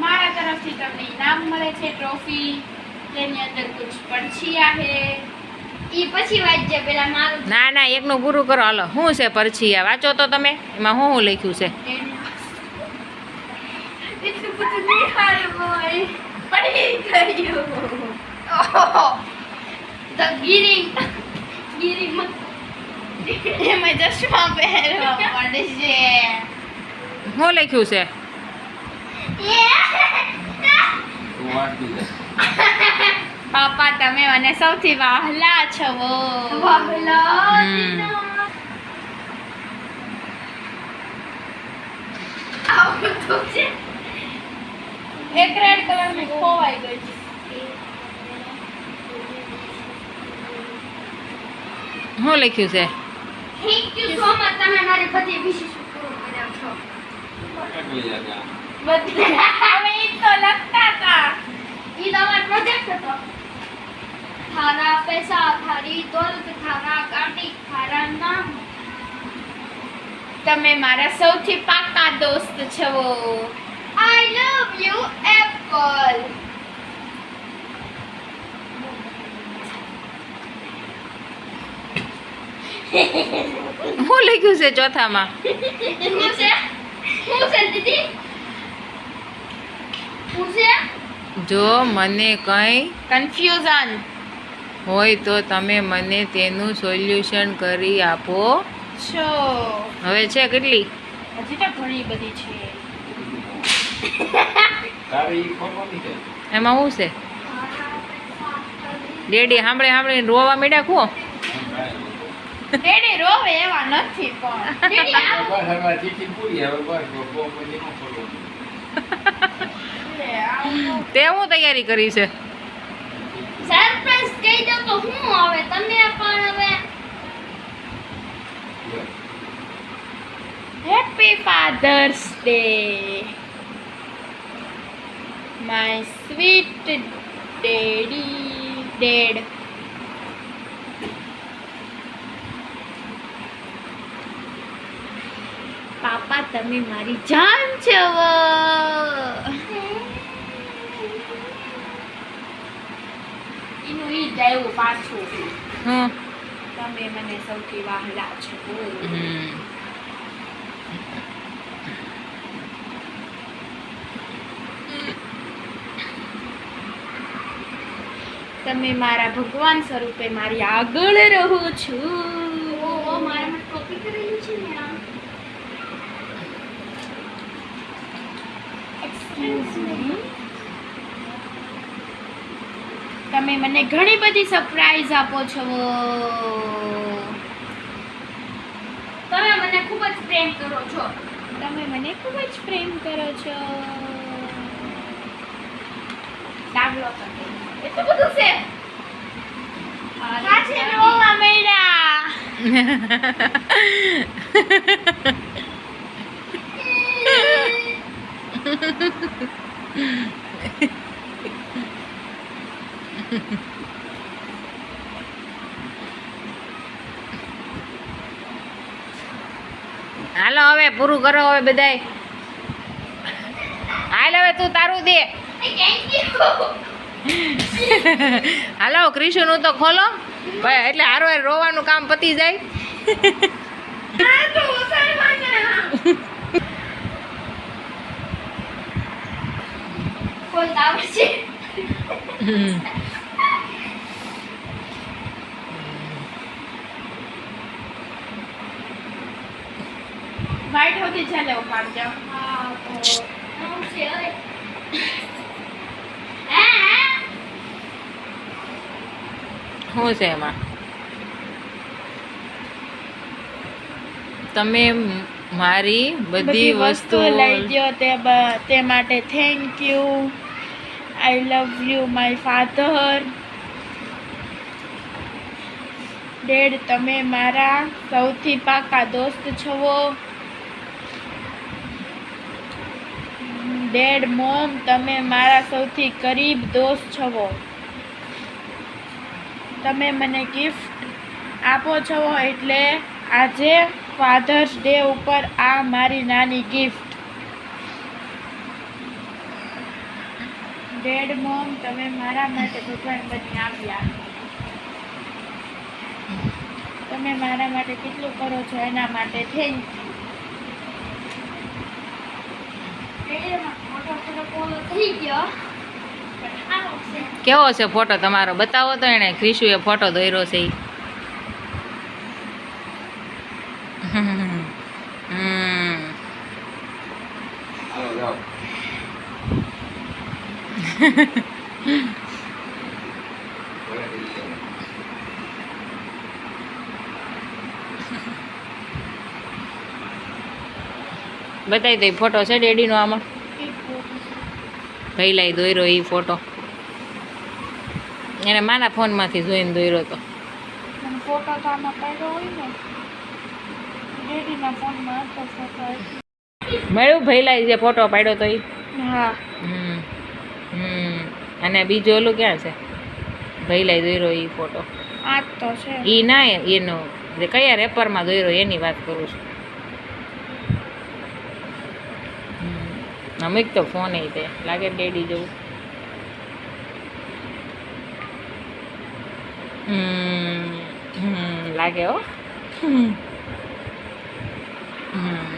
મારા તરફથી તમને ઇનામ મળે છે ટ્રોફી તેની અંદર કુછ પડછિયા હે ઈ પછી વાંચજે પેલા મારું ના ના એકનું પૂરું કરો. હાલો શું છે પરછિયા વાંચો તો તમે. એમાં શું શું લખ્યું છે? એટલું બધું નહીં હારું બોય પડી ગયું. ધ ગિરિંગ ગિરિંગ એમાં ચશ્મા પહેરવા પડશે શું લખ્યું છે? પાપા તમે મને સૌથી વહાલા છો. વહલા? હમ. આવું તો છે. એક રેડ કલરની ખોવાઈ ગઈ. છે શું લખ્યું છે? થેન્ક યુ સો મચ તમે મારી બધી વિશેષ પૂરું કર્યા છો. બધી. હવે ઈ તો લખતા હતા. ઈ તમારો પ્રોજેક્ટ હતો? થારા પૈસા થારી દોલત થારા ગાડી થારા નામ. તમે મારા સૌથી પાકા દોસ્ત છો. આઈ લવ યુ એપલ શું લખ્યું છે ચોથામાં? શું છે? શું છે દીદી? જો મને કંઈ કન્ફ્યુઝન. હોય તો તમે મને તેનું સોલ્યુશન કરી આપો. છો. હવે છે કેટલી? હજી તો ઘણી બધી છે. એમાં શું છે? ડેડી સાંભળે સાંભળે રોવા માંડ્યા કુઓ ડેડી રોવે એવા નથી પણ. તે હું તૈયારી કરી છે? સરપ્રાઈઝ કહી દો તો હું આવે, તમે પણ હવે happy father's day my sweet daddy dad પાપા તમે મારી જાન છો એનું ઈ જ આવ્યું પાછું. હં તમે મને સૌથી વહાલા છો. તમે મારા ભગવાન સ્વરૂપે મારી આગળ રહો છો. ઓ મારે કોપી કરેલું છે ને આ. એક્સક્યુઝ મી તમે મને ઘણી બધી સરપ્રાઈઝ આપો છો. તમે મને ખૂબ જ પ્રેમ કરો છો. તમે મને ખૂબ જ પ્રેમ કરો છો. ડાબલો એ તો બધું છે. પાછી રોવા માંડ્યા હાલો હવે પૂરું કરો હવે બધાય. હાલ હવે તું તારું દે. હાલો ક્રિશુનું તો ખોલો. ભાઈ એટલે હારો રોવાનું કામ પતી જાય. હમ. વાઈટ હોતી છે અરે પાડજો શું છે એમાં? તમે મારી બધી વસ્તુ લઈ ગયો તે બ- તે માટે thank you I love you my father dad તમે મારા સૌથી પાકા દોસ્ત છો ડેડ મોમ, તમે મારા સૌથી કરીબ દોસ્ત છો. તમે મને ગિફ્ટ આપો છો એટલે આજે ફાધર્સ ડે ઉપર આ મારી નાની ગિફ્ટ ડેડ મોમ, તમે મારા માટે ભગવાન બની આવ્યા. તમે મારા માટે કેટલું કરો છો એના માટે થેન્ક એમાં કેવો છે ફોટો તમારો બતાવો તો એણે ક્રિશુએ ફોટો દોર્યો છે. બતાવી દઈ ફોટો છે ડેડીનો આમાં પહેલાં દોર્યો એ ફોટો એને મારા ફોનમાંથી જોઈને દોર્યો તો. પણ ફોટો તો આમાં પાડ્યો હોય ને ડેડીના ફોનમાં હતો ફોટો મળ્યું ભૈલાઈ જે ફોટો પાડ્યો તો એ હા. હમ હમ. અને બીજું ઓલું ક્યાં છે? ભૈલાઈ દોર્યો એ ફોટો આ તો છે. એ ના એનો કયા રેપરમાં દોર્યો એની વાત કરું છું. અમુક તો ફોન એ તે. લાગે ડેડી જેવું. લાગે હો. હમ.